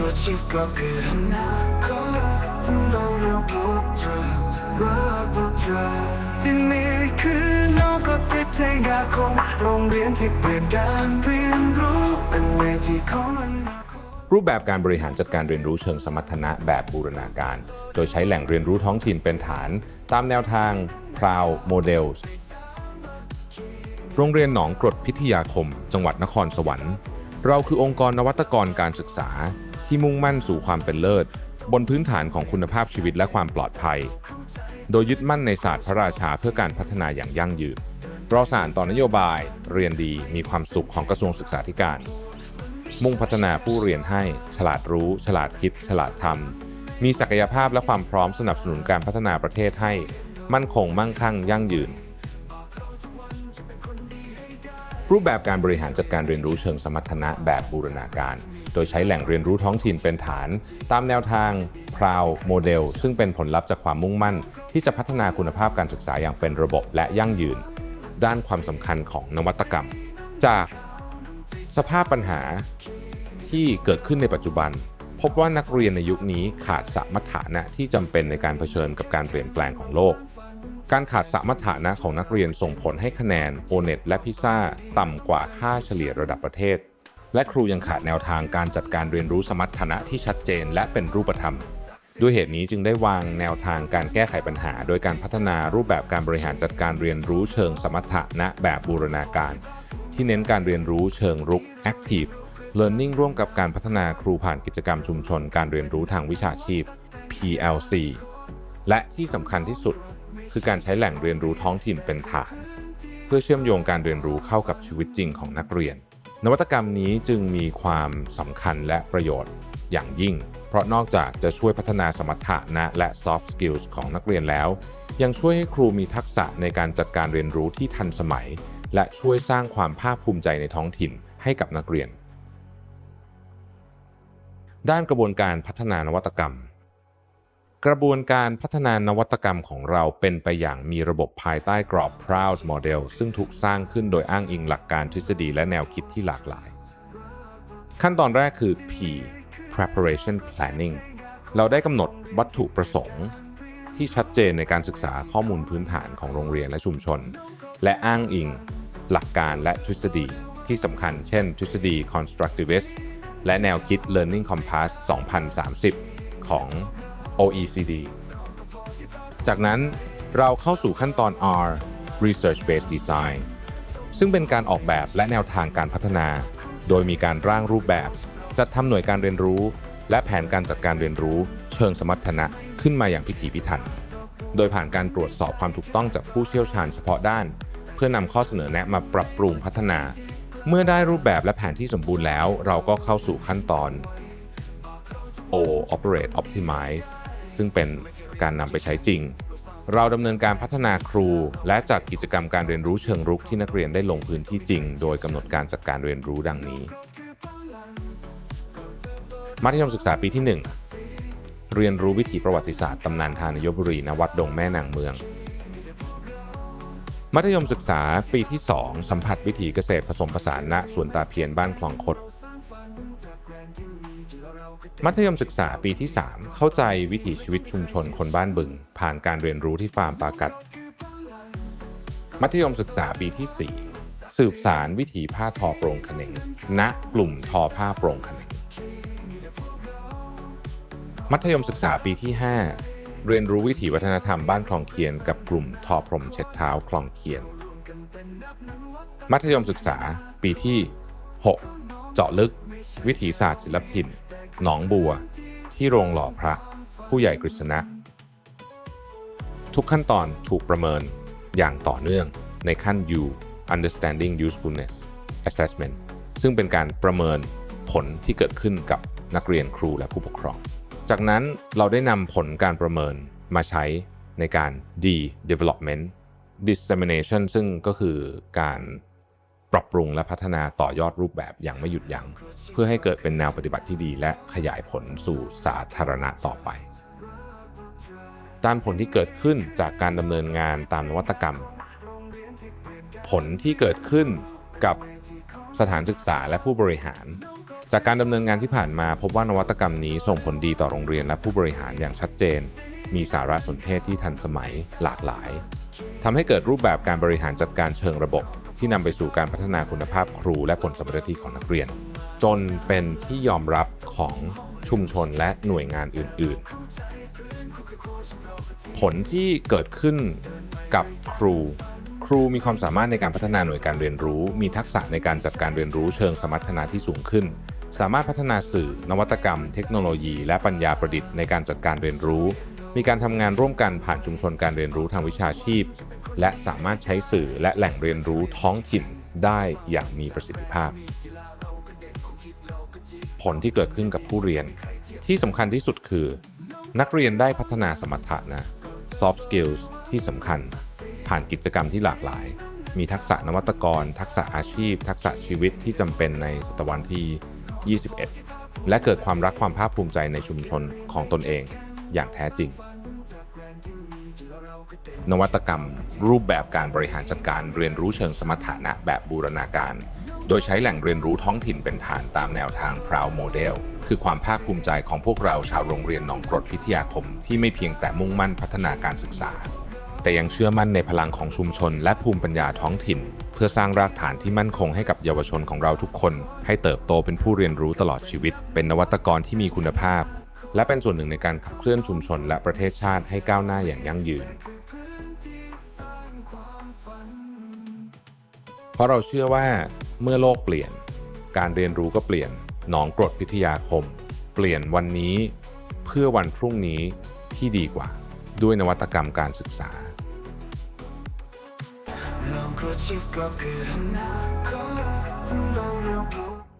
กระชิบก็คืออนาคตเราเราพบเจอรักพบเจอที่นี่คือนอกกระทยาคมโรงเรียนที่เปลี่ยนการเรียนรู้เป็นเวทีของอนาคตรูปแบบการบริหารจัดการเรียนรู้เชิงสมรรถนะแบบบูรณาการ โดยใช้แหล่งเรียนรู้ท้องถิ่นเป็นฐาน ตามแนวทาง p r o u Models โรงเรียนหนองกรดพิทยาคม จังหวัดนครสวรรค์ เราคือองค์กรนวัตกรการศึกษา ที่มุ่งมั่นสู่ความเป็นเลิศ บนพื้นฐานของคุณภาพชีวิตและความปลอดภัย โดยยึดมั่นในศาสตร์พระราชาเพื่อการพัฒนาอย่างยั่งยืนเราสานต่อนโยบาย เรียนดีมีความสุขของกระทรวงศึกษาธิการ มุ่งพัฒนาผู้เรียนให้ ฉลาดรู้ ฉลาดคิด ฉลาดทำมีศักยภาพและความพร้อมสนับสนุนการพัฒนาประเทศให้ มั่นคงมั่งคั่งยั่งยืน รูปแบบการบริหารจัดการเรียนรู้เชิงสมรรถนะแบบบูรณาการ โดยใช้แหล่งเรียนรู้ท้องถิ่นเป็นฐาน ตามแนวทาง Proud Model ซึ่งเป็นผลลัพธ์จากความมุ่งมั่น ที่จะพัฒนาคุณภาพการศึกษาอย่างเป็นระบบและยั่งยืน ด้านความสำคัญของนวัตกรรม จากสภาพปัญหาที่เกิดขึ้นในปัจจุบัน พบว่านักเรียนในยุคนี้ขาดสมรรถนะที่จำเป็นในการเผชิญกับการเปลี่ยนแปลงของโลก การขาดสมรรถนะของนักเรียนส่งผลให้คะแนนโอเน็ตและพิซ่าต่ำกว่าค่าเฉลี่ยระดับประเทศ และครูยังขาดแนวทางการจัดการเรียนรู้สมรรถนะที่ชัดเจนและเป็นรูปธรรม ด้วยเหตุนี้จึงได้วางแนวทางการแก้ไขปัญหา โดยการพัฒนารูปแบบการบริหารจัดการเรียนรู้เชิงสมรรถนะแบบบูรณาการ ที่เน้นการเรียนรู้เชิงรุก active learning ร่วมกับการพัฒนาครูผ่านกิจกรรมชุมชน การเรียนรู้ทางวิชาชีพ PLC และที่สำคัญที่สุด คือการใช้แหล่งเรียนรู้ท้องถิ่นเป็นฐาน เพื่อเชื่อมโยงการเรียนรู้เข้ากับชีวิตจริงของนักเรียน นวัตกรรมนี้จึงมีความสำคัญและประโยชน์อย่างยิ่ง เพราะนอกจากจะช่วยพัฒนาสมรรถนะและ soft skills ของนักเรียนแล้ว ยังช่วยให้ครูมีทักษะในการจัดการเรียนรู้ที่ทันสมัย และช่วยสร้างความภาคภูมิใจในท้องถิ่นให้กับนักเรียน ด้านกระบวนการพัฒนานวัตกรรม กระบวนการพัฒนานวัตกรรมของเราเป็นไปอย่างมีระบบภายใต้กรอบ Proud Model ซึ่งถูกสร้างขึ้นโดยอ้างอิงหลักการทฤษฎีและแนวคิดที่หลากหลาย ขั้นตอนแรกคือ P preparation planning เราได้กำหนดวัตถุประสงค์ ที่ชัดเจนในการศึกษาข้อมูลพื้นฐานของโรงเรียนและชุมชน และอ้างอิง หลักการและทฤษฎีที่สำคัญ เช่น ทฤษฎี constructivist และแนวคิด learning compass 2030 ของ OECD จากนั้นเราเข้าสู่ขั้นตอน R research based design ซึ่งเป็นการออกแบบและแนวทางการพัฒนา โดยมีการร่างรูปแบบ จัดทำหน่วยการเรียนรู้ และแผนการจัดการเรียนรู้ เชิงสมรรถนะขึ้นมาอย่างพิถีพิถัน โดยผ่านการตรวจสอบความถูกต้องจากผู้เชี่ยวชาญเฉพาะด้าน เพื่อนำข้อเสนอแนะมาปรับปรุงพัฒนา เมื่อได้รูปแบบและแผนที่สมบูรณ์แล้ว เราก็เข้าสู่ขั้นตอน O operate optimize ซึ่งเป็นการนำไปใช้จริง เราดำเนินการพัฒนาครู และจัดกิจกรรมการเรียนรู้เชิงรุกที่นักเรียนได้ลงพื้นที่จริง โดยกำหนดการจัดการเรียนรู้ดังนี้ มัธยมศึกษาปีที่ 1 เรียนรู้วิถีประวัติศาสตร์ตำนานทานยบุรีณวัดดงแม่นางเมืองมัธยมศึกษาปีที่ 2 สัมผัสวิถีเกษตรผสมผสานณสวนตาเพียนบ้านคลองคด มัธยมศึกษาปีที่ 3 เข้าใจวิถีชีวิตชุมชนคนบ้านบึง ผ่านการเรียนรู้ที่ฟาร์มปากัด มัธยมศึกษาปีที่ 4 สืบสารวิถีผ้าทอโปร่งขนงณกลุ่มทอผ้าโปร่งขนงมัธยมศึกษาปีที่ 5 เรียนรู้วิถีวัฒนธรรมบ้านคลองเคียน กับกลุ่มทอพรมเช็ดเท้าคลองเคียน มัธยมศึกษาปีที่ 6 เจาะลึก วิถีศาสตร์ศิลปถิ่น หนองบัว ที่โรงหล่อพระ ผู้ใหญ่กฤษณะ ทุกขั้นตอนถูกประเมินอย่างต่อเนื่องในขั้น U Understanding Usefulness Assessment ซึ่งเป็นการประเมินผลที่เกิดขึ้นกับนักเรียนครูและผู้ปกครอง จากนั้นเราได้นำผลการประเมินมาใช้ในการ D development dissemination ซึ่งก็คือการ ปรับปรุงและพัฒนาต่อยอดรูปแบบอย่างไม่หยุดยัง้ง เพื่อให้เกิดเป็นแนวปฏิบัติที่ดีและขยายผลสู่สาธารณะต่อไป ด้านผลที่เกิดขึ้นจากการดำเนินงานตามนวัตกรรม ผลที่เกิดขึ้นกับสถานศึกษาและผู้บริหาร จากการดำเนินงานที่ผ่านมาพบว่านวัตกรรมนี้ส่งผลดีต่อโรงเรียนและผู้บริหารอย่างชัดเจน มีสารสนเทศที่ทันสมัยหลากหลายทำให้เกิดรูปแบบการบริหารจัดการเชิงระบบ ที่นำไปสู่การพัฒนาคุณภาพครูและผลสำเร็จของนักเรียน จนเป็นที่ยอมรับของชุมชนและหน่วยงานอื่น ๆ ผลที่เกิดขึ้นกับครู ครูมีความสามารถในการพัฒนาหน่วยการเรียนรู้ มีทักษะในการจัดการเรียนรู้เชิงสมรรถนะที่สูงขึ้น สามารถพัฒนาสื่อ นวัตกรรม เทคโนโลยี และปัญญาประดิษฐ์ในการจัดการเรียนรู้ มีการทำงานร่วมกันผ่านชุมชนการเรียนรู้ทางวิชาชีพ และสามารถใช้สื่อและแหล่งเรียนรู้ท้องถิ่นได้อย่างมีประสิทธิภาพ ผลที่เกิดขึ้นกับผู้เรียนที่สำคัญที่สุดคือ นักเรียนได้พัฒนาสมรรถนะ soft skills ที่สำคัญ ผ่านกิจกรรมที่หลากหลาย มีทักษะนวัตกร ทักษะอาชีพ ทักษะชีวิตที่จำเป็นในศตวรรษที่ 21 และเกิดความรักความภาคภูมิใจในชุมชนของตนเองอย่างแท้จริง นวัตกรรม รูปแบบการบริหารจัดการเรียนรู้เชิงสมรรถนะแบบบูรณาการ โดยใช้แหล่งเรียนรู้ท้องถิ่นเป็นฐานตามแนวทาง Proud Model คือความภาคภูมิใจของพวกเราชาวโรงเรียนหนองกรดพิทยาคม ที่ไม่เพียงแต่มุ่งมั่นพัฒนาการศึกษา แต่ยังเชื่อมั่นในพลังของชุมชน และภูมิปัญญาท้องถิ่น เพื่อสร้างรากฐานที่มั่นคงให้กับเยาวชนของเราทุกคน ให้เติบโตเป็นผู้เรียนรู้ตลอดชีวิต เป็นนวัตกรที่มีคุณภาพ และเป็นส่วนหนึ่งในการขับเคลื่อนชุมชนและประเทศชาติให้ก้าวหน้าอย่างยั่งยืน เพราะเราเชื่อว่าเมื่อโลกเปลี่ยน การเรียนรู้ก็เปลี่ยน หนองกรดพิทยาคม เปลี่ยนวันนี้เพื่อวันพรุ่งนี้ที่ดีกว่า ด้วยนวัตกรรมการศึกษาลองกระชิบก็คือนาคตเราเรา